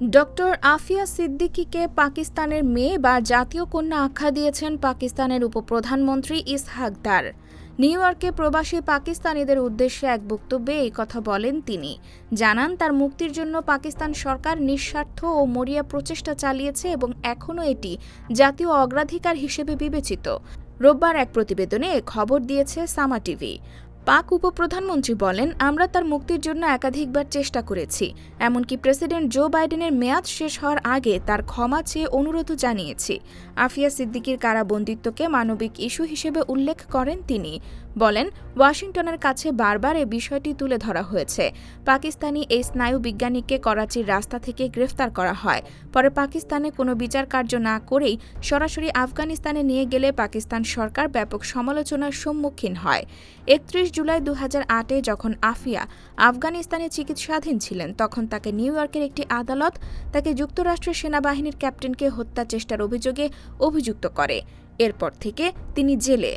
Doctor Afia সিদ্দিকীকে পাকিস্তানের মেয়ে বা জাতীয় কন্যা আখ্যা দিয়েছেন পাকিস্তানের উপপ্রধানমন্ত্রী ইসহাক দার। নিউ ইয়র্কে প্রবাসী পাকিস্তানিদের উদ্দেশ্যে এক বক্তব্যে এই কথা বলেন তিনি। জানান, তার মুক্তির জন্য পাকিস্তান সরকার নিঃস্বার্থ ও মরিয়া প্রচেষ্টা চালিয়েছে এবং এখনও এটি জাতীয় অগ্রাধিকার হিসেবে বিবেচিত। রোববার এক প্রতিবেদনে খবর দিয়েছে সামা টিভি। পাক উপপ্রধানমন্ত্রী বলেন, আমরা তার মুক্তির জন্য একাধিকবার চেষ্টা করেছি, এমনকি প্রেসিডেন্ট জো বাইডেনের মেয়াদ শেষ হওয়ার আগে তার ক্ষমা চেয়ে অনুরোধও জানিয়েছি। আফিয়া সিদ্দিকির কারাবন্দিত্বকে মানবিক ইস্যু হিসেবে উল্লেখ করেন তিনি। বলেন, ওয়াশিংটনের কাছে বারবার এ বিষয়টি তুলে ধরা হয়েছে। পাকিস্তানি এই স্নায়ু বিজ্ঞানীকে করাচির রাস্তা থেকে গ্রেফতার করা হয়। পরে পাকিস্তানে কোনো বিচার কার্য না করেই সরাসরি আফগানিস্তানে নিয়ে গেলে পাকিস্তান সরকার ব্যাপক সমালোচনার সম্মুখীন হয়। একত্রিশ জুলাই দু হাজার আটে যখন আফিয়া আফগানিস্তানে চিকিৎসাধীন ছিলেন, তখন তাকে নিউ ইয়র্কের একটি আদালত তাকে যুক্তরাষ্ট্রের সেনাবাহিনীর ক্যাপ্টেনকে হত্যা চেষ্টার অভিযোগে অভিযুক্ত করে। এরপর থেকে তিনি জেলে।